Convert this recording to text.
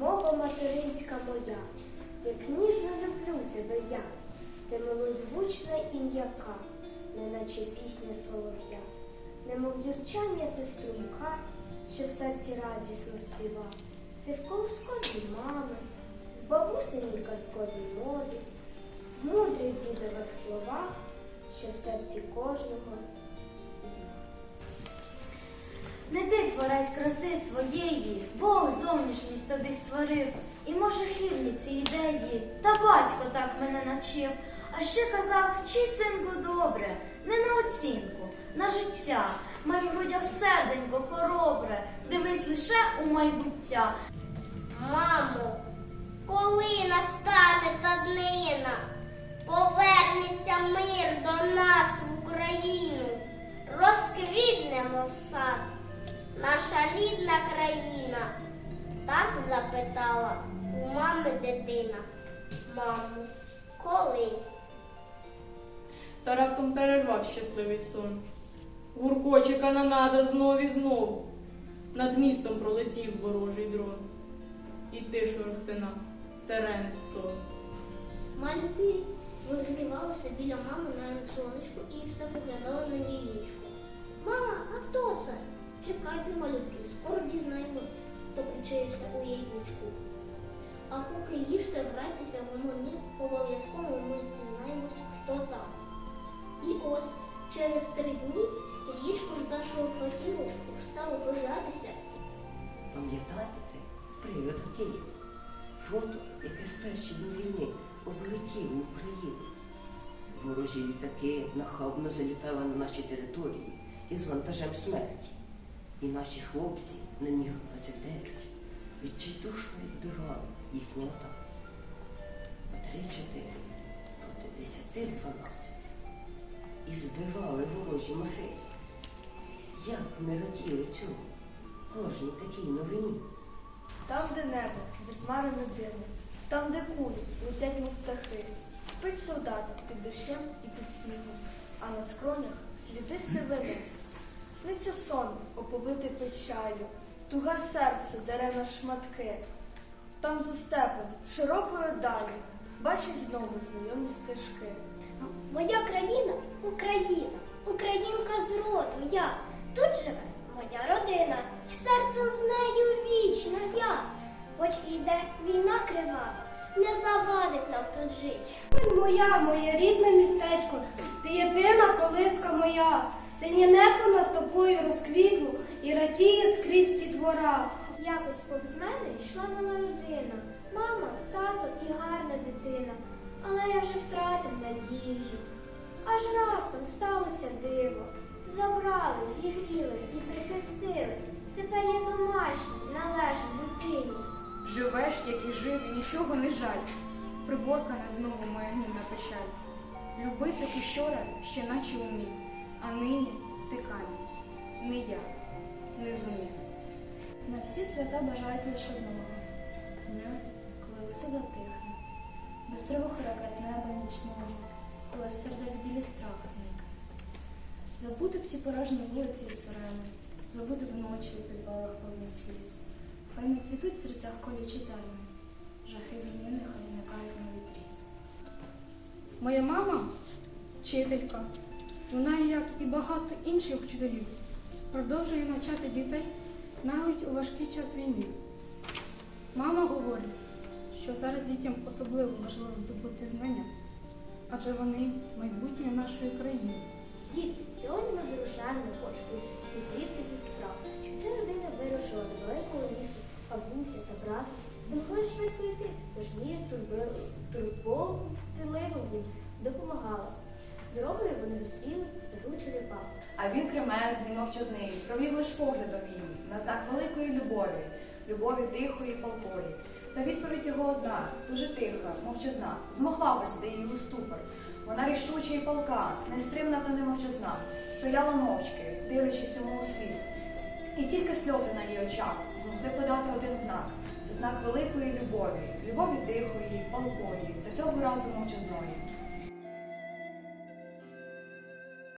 мова материнська моя, як ніжно люблю тебе я, ти милозвучна і м'яка, неначе пісня солов'я, немов дівчання ти струмка, що в серці радісно співа. Ти в колосковій мами, в бабусиній казковій мові, в мудрих дідових словах, що в серці кожного. Не ти творець краси своєї, Бог зовнішність тобі створив, і може хибні ці ідеї, та батько так мене навчив. А ще казав, вчи, синку, добре, не на оцінку, на життя. Май в грудях серденько хоробре, дивись лише у майбуття. Мамо, коли настане та днина, повернеться мир до нас в Україну, розквітнемо в сад, наша рідна країна. Так запитала у мами дитина. Мамо, коли? Та раптом перервав щасливий сон. Гуркоче канонада знов і знов. Над містом пролетів ворожий дрон. І тишу розтина, сирени сто. Малюки вигрівалися біля мами на сонечку і все поглядали на яєчко. У. А поки їжте, грайтеся в гомоні, обов'язково ми дізнаємось, хто там. І ось через три дні яєчко з нашого квартиру стало появлятися. Пам'ятаєте привид Києва? Фото, яке в перші дні війни облетіло Україну. Ворожі літаки нахабно залітали на наші території із вантажем смерті. І наші хлопці на них 29 відчайдушно відбивали їхні атаки. По 3-4 проти 10-12 і збивали ворожі машини. Як ми раділи цьому? Кожній такій новині. Там, де небо затьмарене димом, там, де кулі летять, мов птахи, спить солдат під дощем і під снігом, а на скронях сліди сивини. Сниться сон, оповитий печалю, туга серце дере на шматки. Там за степом, широкою далі, бачить знову знайомі стежки. Моя країна Україна, українка з роду я. Тут живе моя родина, і серцем з нею вічно я. Хоч і йде війна крива, не завадить нам тут жить. Моя, моє рідне містечко, ти єдина колиска моя, синє небо над тобою розквітло і радіє скрізь ті двора. Якось повз мене йшла мала людина, мама, тато і гарна дитина. Але я вже втратив надію. Аж раптом сталося диво. Забрали, зігріли і прихистили. Тепер я домашній, належу людині. Живеш, як і жив, і нічого не жаль. Приборкана знову моя гнівна печаль. Любити учора ще наче умів, а нині ти камінь. Не я, не зумів. На всі свята бажають лише одного дня, коли усе затихне, без тривог ракет неба нічного, коли з сердець білі страх зник. Забути б ті порожні вулиці і сирени, забути б ночі у підвалах повні сліз. Хай не цвітуть в серцях колючі тайни, жахи війни нехай зникають на відріз. Моя мама вчителька. Вона, як і багато інших вчителів, продовжує навчати дітей навіть у важкий час війни. Мама говорить, що зараз дітям особливо важливо здобути знання, адже вони майбутнє нашої країни. Дітки, сьогодні ми вирушаємо на пошуки цих рідкісних справ, що ця людина вирушила до великого лісу, бабуся та брат не могли швидко йти, тож мія турботливо їм допомагала. Дорогою вони зустріли стару черепаху. А він кремезний, мовчазний, провів лиш поглядом її, на знак великої любові, любові тихої і палкої. Та відповідь його одна, дуже тиха, мовчазна, змогла ввести її у ступор. Вона рішуча і палка, нестримна та немовчазна, стояла мовчки, дивлячись йому у світ. І тільки сльози на її очах змогли подати один знак. Це знак великої любові, любові тихої, палкої, та цього разу мовчазної.